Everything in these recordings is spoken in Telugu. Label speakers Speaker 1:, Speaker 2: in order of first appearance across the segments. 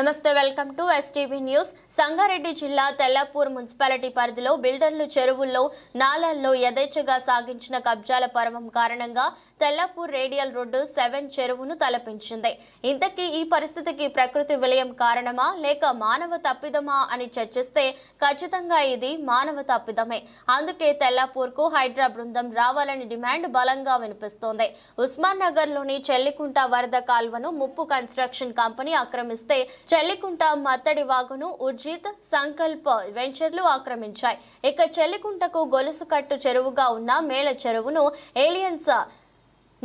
Speaker 1: నమస్తే welcome to STV news Sangareddy జిల్లా తెల్లపూర్ మున్సిపాలిటీ పరిధిలో బిల్డర్లు చెరువుల్లో నాలాల్లో యథేచ్ఛగా సాగించిన కబ్జాల పర్వం కారణంగా తెల్లపూర్ రేడియల్ రోడ్డు సెవెన్ చెరువును తలపించింది. ఇంతకీ ఈ పరిస్థితికి ప్రకృతి విలయం కారణమా లేక మానవ తప్పిదమా అని చర్చిస్తే ఖచ్చితంగా ఇది మానవ తప్పిదమే. అందుకే తెల్లాపూర్కు హైడ్రా బృందం రావాలని డిమాండ్ బలంగా వినిపిస్తోంది. ఉస్మాన్ నగర్లోని చెల్లికుంట వరద కాల్వను ముప్పు కన్స్ట్రక్షన్ కంపెనీ ఆక్రమిస్తే చెల్లికుంట మత్తడి వాగును ఉర్జిత్ సంకల్ప్ వెంచర్లు ఆక్రమించాయి. ఇక చెల్లికుంటకు గొలుసు కట్టు చెరువుగా ఉన్న మేల చెరువును ఏలియన్స్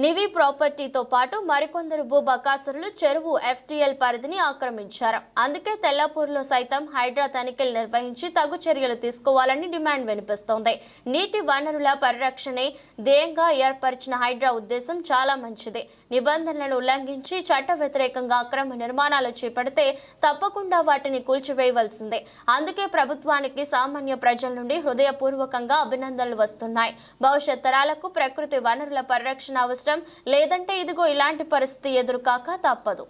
Speaker 1: నివి ప్రాపర్టీతో పాటు మరికొందరు భూ బకాసురులు చెరువు ఎఫ్టీఎల్ పరిధిని ఆక్రమించారు. అందుకే తెల్లాపూర్లో సైతం హైడ్రా తనిఖీలు నిర్వహించి తగు చర్యలు తీసుకోవాలని డిమాండ్ వినిపిస్తోంది. నీటి వనరుల పరిరక్షణే ధ్యేయంగా ఏర్పరిచిన హైడ్రా ఉద్దేశం చాలా మంచిది. నిబంధనలను ఉల్లంఘించి చట్ట వ్యతిరేకంగా అక్రమ నిర్మాణాలు చేపడితే తప్పకుండా వాటిని కూల్చివేయవలసిందే. అందుకే ప్రభుత్వానికి సామాన్య ప్రజల నుండి హృదయపూర్వకంగా అభినందనలు వస్తున్నాయి. భవిష్యత్ తరాలకు ప్రకృతి వనరుల పరిరక్షణ అవసరం లేదంటే ఇదిగో ఇలాంటి పరిస్థితి ఎదురుకాక తప్పదు.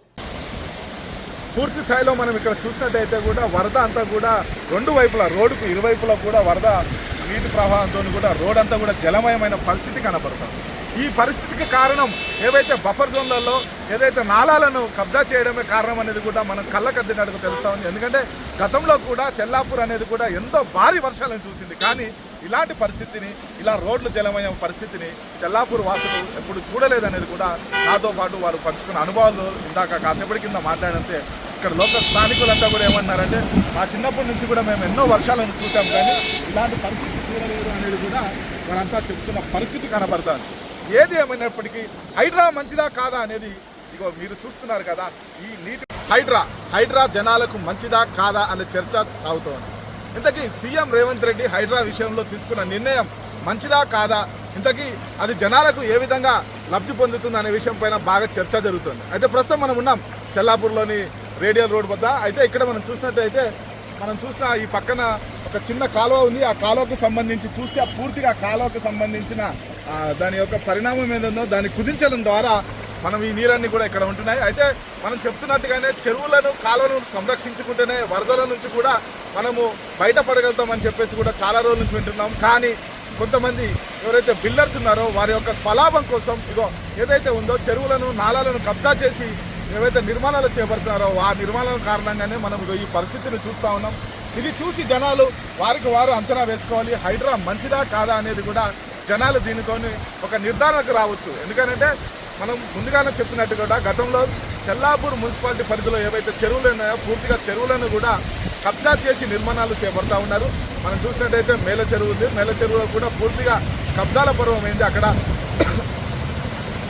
Speaker 2: పూర్తి స్థాయిలో మనం ఇక్కడ చూసినట్టయితే కూడా వరద అంతా కూడా రెండు వైపులా రోడ్డుకు ఇరువైపులా కూడా వరద నీటి ప్రవాహంతో కూడా రోడ్ అంతా కూడా జలమయమైన పరిస్థితి కనబడుతుంది ఈ పరిస్థితికి కారణం ఏవైతే బఫర్ జోన్లలో ఏదైతే నాలాలను కబ్జా చేయడమే కారణం అనేది కూడా మనం కళ్ళకద్దినట్టుగా తెలుస్తా ఉంది. ఎందుకంటే గతంలో కూడా తెల్లాపూర్ అనేది కూడా ఎంతో భారీ వర్షాలను చూసింది. కానీ ఇలాంటి పరిస్థితిని ఇలా రోడ్లు జలమయం పరిస్థితిని తెల్లాపూర్ వాసులు ఎప్పుడు చూడలేదనేది కూడా నాతో పాటు వారు పంచుకున్న అనుభవాలు ఇందాక కాసేపటి కింద మాట్లాడితే ఇక్కడ లోకల్ స్థానికులంతా కూడా ఏమంటున్నారంటే మా చిన్నప్పటి నుంచి కూడా మేము ఎన్నో వర్షాలను చూసాం కానీ ఇలాంటి పరిస్థితి చూడలేదు అనేది కూడా వారంతా చెప్తున్న పరిస్థితి కనబడుతుంది. ఏది ఏమైనప్పటికీ హైడ్రా మంచిదా కాదా అనేది ఇగో మీరు చూస్తున్నారు కదా ఈ నీటి హైడ్రా హైడ్రా జనాలకు మంచిదా కాదా అనే చర్చ సాగుతోంది. ఇంతకీ సీఎం రేవంత్ రెడ్డి హైడ్రా విషయంలో తీసుకున్న నిర్ణయం మంచిదా కాదా? ఇంతకీ అది జనాలకు ఏ విధంగా లబ్ధి పొందుతుంది అనే విషయం పైన బాగా చర్చ జరుగుతుంది. అయితే ప్రస్తుతం మనం ఉన్నాం తెల్లాపూర్లోని రేడియల్ రోడ్ వద్ద. అయితే ఇక్కడ మనం చూసినట్టయితే మనం చూసిన ఈ పక్కన ఒక చిన్న కాలువ ఉంది. ఆ కాలువకు సంబంధించి చూస్తే ఆ పూర్తిగా కాలువకు సంబంధించిన దాని యొక్క పరిణామం ఏదో దాన్ని కుదించడం ద్వారా మనం ఈ నీరన్నీ కూడా ఇక్కడ ఉంటున్నాయి. అయితే మనం చెప్తున్నట్టుగానే చెరువులను కాలువలను సంరక్షించుకుంటేనే వరదల నుంచి కూడా మనము బయటపడగలుగుతామని చెప్పేసి కూడా చాలా రోజుల నుంచి వింటున్నాం. కానీ కొంతమంది ఎవరైతే బిల్డర్స్ ఉన్నారో వారి యొక్క స్వలాభం కోసం ఇగో ఏదైతే ఉందో చెరువులను నాళాలను కబ్జా చేసి ఏవైతే నిర్మాణాలు చేపడుతున్నారో ఆ నిర్మాణాల కారణంగానే మనం ఈ పరిస్థితిని చూస్తూ ఉన్నాం. ఇది చూసి జనాలు వారికి వారు అంచనా వేసుకోవాలి. హైడ్రా మంచిదా కాదా అనేది కూడా జనాలు దీనితోని ఒక నిర్ధారణకు రావచ్చు. ఎందుకంటే మనం ముందుగానే చెప్పినట్టు కూడా గతంలో తెల్లాపూర్ మున్సిపాలిటీ పరిధిలో ఏవైతే చెరువులు ఉన్నాయో పూర్తిగా చెరువులను కూడా కబ్జా చేసి నిర్మాణాలు చేపడతా ఉన్నారు. మనం చూసినట్టయితే మేల చెరువు ఉంది. మేల చెరువులో కూడా పూర్తిగా కబ్జాల పర్వం అయింది. అక్కడ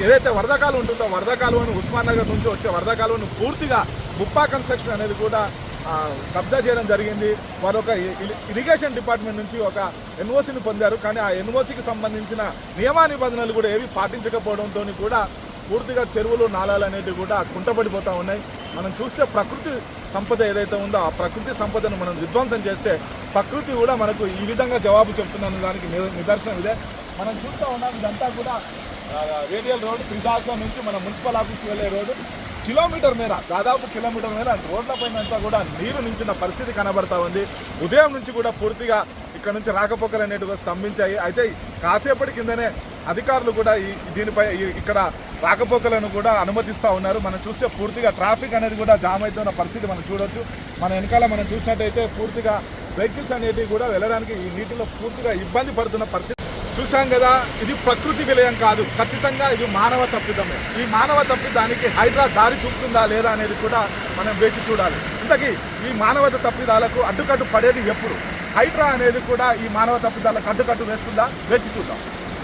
Speaker 2: ఏదైతే వరద కాలువ ఉంటుందో వరద కాలువను ఉస్మాన్ నగర్ నుంచి వచ్చే వరద కాలువను పూర్తిగా బుప్పా కన్స్ట్రక్షన్ అనేది కూడా కబ్జా చేయడం జరిగింది. వారు ఒక ఇరిగేషన్ డిపార్ట్మెంట్ నుంచి ఒక ఎన్ఓసిని పొందారు. కానీ ఆ ఎన్ఓసికి సంబంధించిన నియమా నిబంధనలు కూడా ఏవి పాటించకపోవడంతో కూడా పూర్తిగా చెరువులు నాలాలు అనేటివి కూడా కుంటపడిపోతూ ఉన్నాయి. మనం చూస్తే ప్రకృతి సంపద ఏదైతే ఉందో ఆ ప్రకృతి సంపదను మనం విధ్వంసం చేస్తే ప్రకృతి కూడా మనకు ఈ విధంగా జవాబు చెప్తున్న దానికి నిదర్శనం ఇదే. మనం చూస్తూ ఉన్నాం ఇదంతా కూడా రేడియల్ రోడ్ త్రిదాస నుంచి మన మున్సిపల్ ఆఫీస్కి వెళ్ళే రోడ్డు. కిలోమీటర్ మేర దాదాపు కిలోమీటర్ మేర రోడ్ల పైన కూడా నీరు నించిన పరిస్థితి కనబడతా ఉంది. ఉదయం నుంచి కూడా పూర్తిగా ఇక్కడ నుంచి రాకపోకలు అనేటివి స్తంభించాయి. అయితే కాసేపటి కిందనే అధికారులు కూడా ఈ దీనిపై ఈ- ఇక్కడ రాకపోకలను కూడా అనుమతిస్తూ ఉన్నారు. మనం చూస్తే పూర్తిగా ట్రాఫిక్ అనేది కూడా జామ్ అవుతున్న పరిస్థితి మనం చూడొచ్చు. మన వెనకాల మనం చూసినట్టయితే పూర్తిగా వెహికల్స్ అనేటివి కూడా వెళ్ళడానికి ఈ నీటిలో పూర్తిగా ఇబ్బంది పడుతున్న పరిస్థితి చూసాం కదా ఇది ప్రకృతి విలయం కాదు ఖచ్చితంగా ఇది మానవ తప్పిదమే. ఈ మానవ తప్పిదానికి హైడ్రా దారి చూపుతుందా లేదా అనేది కూడా మనం వేచి చూడాలి. ఇంతకీ ఈ మానవత తప్పిదాలకు అడ్డుకట్టు పడేది ఎప్పుడు? హైడ్రా అనేది కూడా ఈ మానవ తప్పిదాలకు అడ్డుకట్టు వేస్తుందా? వేచి చూద్దాం.